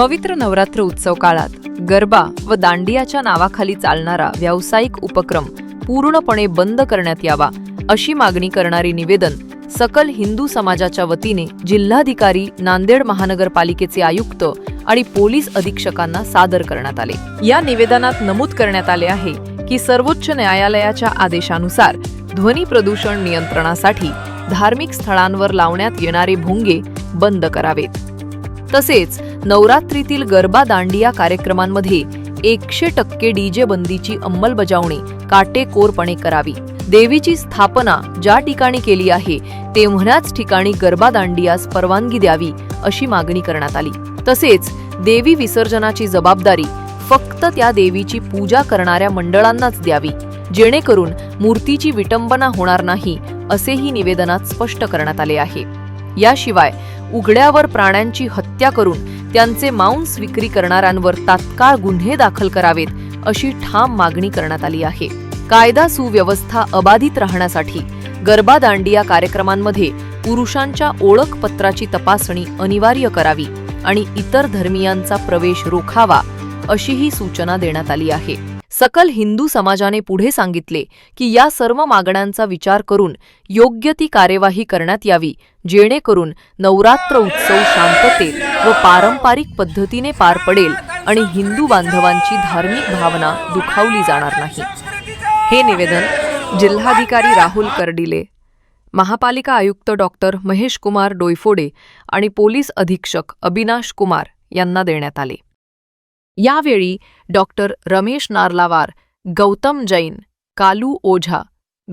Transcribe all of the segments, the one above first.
पवित्र नवरात्र उत्सव काळात गरबा व दांडियाच्या नावाखाली चालणारा व्यावसायिक उपक्रम पूर्णपणे बंद करण्यात यावा अशी मागणी करणारे निवेदन सकल हिंदू समाजाच्या वतीने जिल्हाधिकारी नांदेड महानगरपालिकेचे आयुक्त आणि पोलीस अधीक्षकांना सादर करण्यात आले. या निवेदनात नमूद करण्यात आले आहे की सर्वोच्च न्यायालयाच्या आदेशानुसार ध्वनी प्रदूषण नियंत्रणासाठी धार्मिक स्थळांवर लावण्यात येणारे भोंगे बंद करावेत. तसेच नवरात्रीतील गरबा दांडिया कार्यक्रमांमध्ये एकशे टक्के डीजे बंदीची अंमलबजावणी काटेकोरपणे करावी. देवीची स्थापना ज्या ठिकाणी केली आहे तेव्हाच ठिकाणी गरबा दांडियास परवानगी द्यावी अशी मागणी करण्यात आली. तसेच देवी विसर्जनाची जबाबदारी फक्त त्या देवीची पूजा करणाऱ्या मंडळांनाच द्यावी जेणेकरून मूर्तीची विटंबना होणार नाही असेही निवेदनात स्पष्ट करण्यात आले आहे. याशिवाय उघड्यावर प्राण्यांची हत्या करून त्यांचे मांस विक्री करणाऱ्यांवर तात्काळ गुन्हे दाखल करावेत अशी ठाम मागणी करण्यात आली आहे. कायदा सुव्यवस्था अबाधित राहण्यासाठी गर्बादांडिया कार्यक्रमांमध्ये पुरुषांच्या ओळखपत्राची तपासणी अनिवार्य करावी आणि इतर धर्मियांचा प्रवेश रोखावा अशीही सूचना देण्यात आली आहे. सकल हिंदू समाजाने पुढे सांगितले की या सर्व मागण्यांचा विचार करून योग्य ती कार्यवाही करण्यात यावी जेणेकरून नवरात्र उत्सव शांततेत व पारंपरिक पद्धतीने पार पडेल आणि हिंदू बांधवांची धार्मिक भावना दुखावली जाणार नाही. हे निवेदन जिल्हाधिकारी राहुल कर्डिले महापालिका आयुक्त डॉक्टर महेश कुमार डोयफोडे आणि पोलीस अधीक्षक अविनाश कुमार यांना देण्यात आले. यावेळी डॉक्टर रमेश नार्लावार गौतम जैन कालू ओझा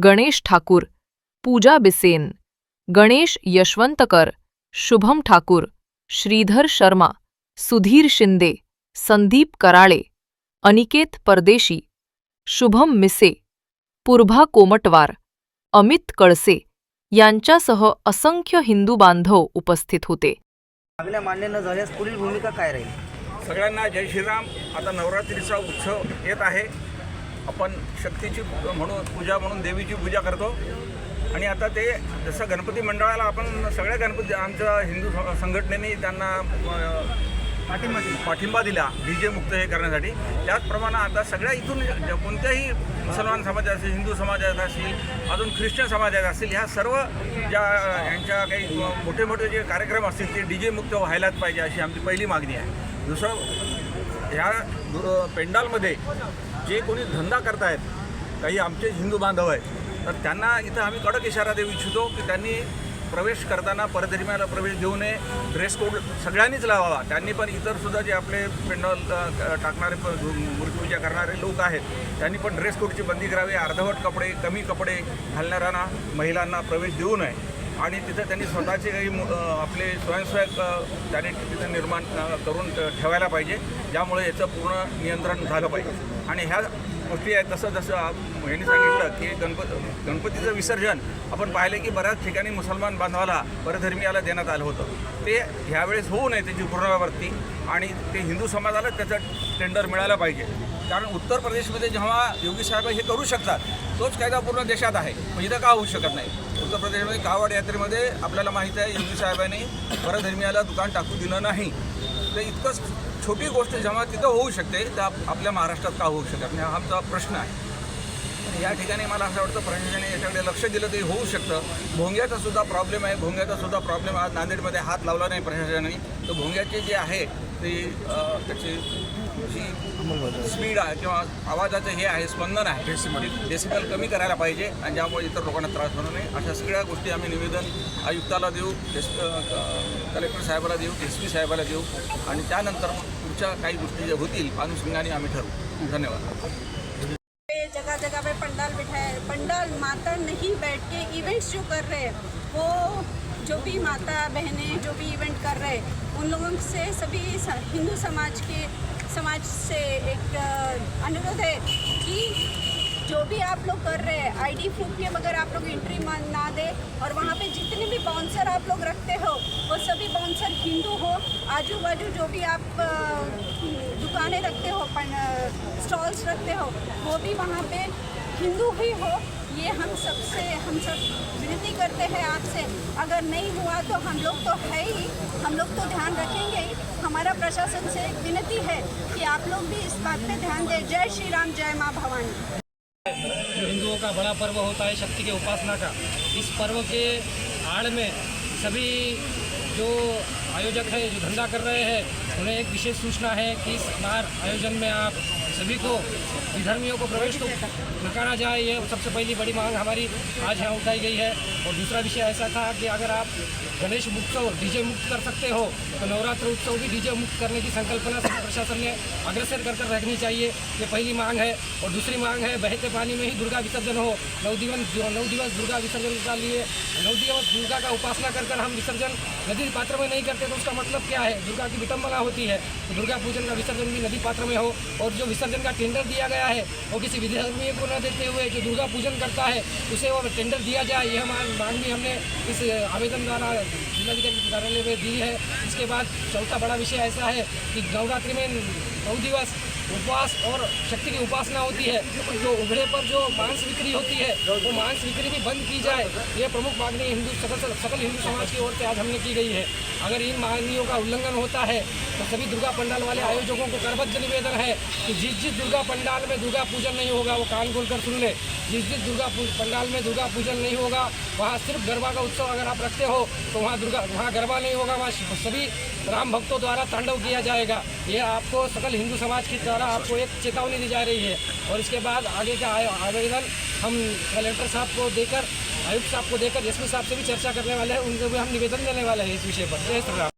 गणेश ठाकूर पूजा बिसेन गणेश यशवंतकर शुभम ठाकूर श्रीधर शर्मा सुधीर शिंदे संदीप कराळे अनिकेत परदेशी शुभम मिसे पूर्भा कोमटवार अमित कळसे यांच्यासह असंख्य हिंदू बांधव उपस्थित होते. मागण्या मान्य न झाल्यास पुढील भूमिका काय राहील? सगळ्यांना जय श्रीराम. आता नवरात्रीचा उत्सव येत आहे. आपण शक्तीची म्हणून पूजा म्हणून देवीची पूजा करतो. आणि आता ते जसं गणपती मंडळाला आपण सगळ्या गणपती आमच्या हिंदू संघटनेने त्यांना पाठिंबा पाठिंबा दिला डी जे मुक्त हे करण्यासाठी. त्याचप्रमाणे आता सगळ्या इथून कोणत्याही मुसलमान समाजात असेल हिंदू समाजात असतील अजून ख्रिश्चन समाजात असतील ह्या सर्व ज्या यांच्या काही मोठे मोठे जे कार्यक्रम असतील ते डी जे मुक्त व्हायलाच पाहिजे अशी आमची पहिली मागणी आहे. दुसरं ह्या पेंडालमध्ये जे कोणी धंदा करतायत काही आमचे हिंदू बांधव आहेत तर त्यांना इथं आम्ही कडक इशारा देऊ इच्छितो की त्यांनी प्रवेश करताना परधर्मीयाला प्रवेश देऊ नये ड्रेस कोड सगळ्यांनीच लावावा. त्यांनी पण इतर सुद्धा जे आपले पेंडॉल टाकणारे मूर्तीपूजा करणारे लोक आहेत त्यांनी पण ड्रेस कोडची बंदी करावी. अर्धवट कपडे कमी कपडे घालणाऱ्यांना महिलांना प्रवेश देऊ नये. आणि तिथं त्यांनी स्वतःचे काही आपले स्वयंसेवक त्यांनी तिथं निर्माण करून ठेवायला पाहिजे. ज्यामुळे याचं पूर्ण नियंत्रण झालं पाहिजे. आणि ह्या गोष्टी आहेत. तसं जसं आप- सांगितलं की गणपत गणपतीचं विसर्जन आपण पाहिलं की बऱ्याच ठिकाणी मुसलमान बांधवाला परधर्मीयाला देण्यात आलं होतं. ते ह्यावेळेस होऊ नये त्याची पुनरावृत्ती आणि ते हिंदू समाजाला त्याचं टेंडर मिळालं पाहिजे. कारण उत्तर प्रदेशमध्ये जेव्हा योगी साहेब हे करू शकतात तोच कायदा पूर्ण देशात आहे. पण इथं का होऊ शकत नाही? उत्तर प्रदेशमध्ये कावड यात्रेमध्ये आपल्याला माहीत आहे योगी साहेबांनी परधर्मीयाला दुकान टाकू दिलं नाही. तर इतकंच छोटी गोष्ट जेव्हा तिथं होऊ शकते आप- आपल्या महाराष्ट्रात का होऊ शकत नाही? हा आमचा प्रश्न आहे. या ठिकाणी मला असं वाटतं प्रशासनाने याच्याकडे लक्ष दिलं तरी होऊ शकतं. भोंग्याचा सुद्धा प्रॉब्लेम आहे. भोंग्याचा सुद्धा प्रॉब्लेम आज नांदेडमध्ये हात लावला नाही प्रशासनाने. तर भोंग्याचे जे आहे ते त्याची जी स्पीड आहे किंवा आवाजाचं हे आहे स्पंदन आहे डेसिबल कमी करायला पाहिजे. आणि ज्यामुळे इतर लोकांना त्रास होणार नाही. अशा सगळ्या गोष्टी आम्ही निवेदन आयुक्ताला देऊ. कलेक्टर साहेबाला देऊ एस पी साहेबाला देऊ आणि त्यानंतर मग पुढच्या काही गोष्टी ज्या होतील अनुषंगाने आम्ही ठरवू. धन्यवाद. जगह जगह पे पंडाल बिठाए पंडाल माता नहीं बैठ के इवेंट्स जो कर रहे हैं, वो जो भी माता बहनें जो भी इवेंट कर रहे हैं, उन लोगों से सभी हिंदू समाज के, समाज से एक अनुरोध है कि जो भी आप लोग कर रहे हैं आईडी प्रूफ के बगैर आप लोग एंट्री ना दे और वहाँ पे जितने भी बाउंसर आप लोग रखते हो, वो सभी बाउंसर हिंदू हो आजू बाजू जो भी आप दुकानें रखते हो स्टॉल्स रखते हो, वो भी वहाँ पे हिंदू ही हो। ये हम सबसे, हम सब विनती करते हैं आपसे, अगर नहीं हुआ तो हम लोग तो है ही, हम लोग तो ध्यान रखेंगे ही। हमारा प्रशासन से विनती है कि आप लोग भी इस बात पे ध्यान दें। जय श्री राम, जय माँ भवानी। हिंदुओं का बड़ा पर्व होता है, शक्ति के उपासना का। इस पर्व के आड़ में सभी जो आयोजक है, जो धंधा कर रहे हैं, उन्हें एक विशेष सूचना है कि इस बार आयोजन में आप सभी को, विधर्मियों को प्रवेश तो नकारा जाए ये सबसे पहली बड़ी मांग हमारी आज यहाँ उठाई गई है। और दूसरा विषय ऐसा था कि अगर आप गणेश उत्सव डीजे मुक्त कर सकते हो तो नवरात्र उत्सव भी डीजे मुक्त करने की संकल्पना सभी प्रशासन ने अग्रसर कर कर रखनी चाहिए। ये पहली मांग है। और दूसरी मांग है, बहते पानी में ही दुर्गा विसर्जन हो। नौ दिवस नौ दिवस दुर्गा विसर्जन का लिए, नौ दिवस दुर्गा का उपासना कर कर हम विसर्जन नदी पात्र में नहीं करते तो उसका मतलब क्या है? दुर्गा की विटंबना होती है। तो दुर्गा पूजन का विसर्जन भी नदी पात्र में हो। और जो विसर्जन का टेंडर दिया गया है। और किसी विधर्मी को न देते हुए जो दुर्गा पूजन करता है, उसे वो टेंडर दिया जाए। यह मांग भी हमने इस आवेदन द्वारा जिलाधिकारी कार्यालय में दी है। इसके बाद चौथा बड़ा विषय ऐसा है कि नवरात्रि में नौ दिवस उपवास और शक्ति की उपासना होती है। जो उघड़े पर जो मांस बिक्री होती है, वो मांस बिक्री भी बंद की जाए। ये प्रमुख मांगनी हिंदू सकल सकल हिंदू समाज की ओर से आज हमने की गई है। अगर इन मांगनियों का उल्लंघन होता है तो सभी दुर्गा पंडाल वाले आयोजकों को करबद्ध निवेदन है कि जिस जिस दुर्गा पंडाल में दुर्गा पूजन नहीं होगा, वो कान खोल कर सुन ले। जिस जिस दुर्गा पंडाल में दुर्गा पूजन नहीं होगा, वहाँ सिर्फ़ गरबा का उत्सव अगर आप रखते हो तो वहाँ दुर्गा, वहाँ गरबा नहीं होगा, वहाँ सभी राम भक्तों द्वारा तांडव किया जाएगा। ये आपको सकल हिंदू समाज की द्वारा आपको एक चेतावनी दी जा रही है। और इसके बाद आगे का आवेदन हम कलेक्टर साहब को देकर, आयुक्त साहब को देकर एस साहब से भी चर्चा करने वाले हैं उनको भी हम निवेदन देने वाले हैं इस विषय पर। जय श्री राम।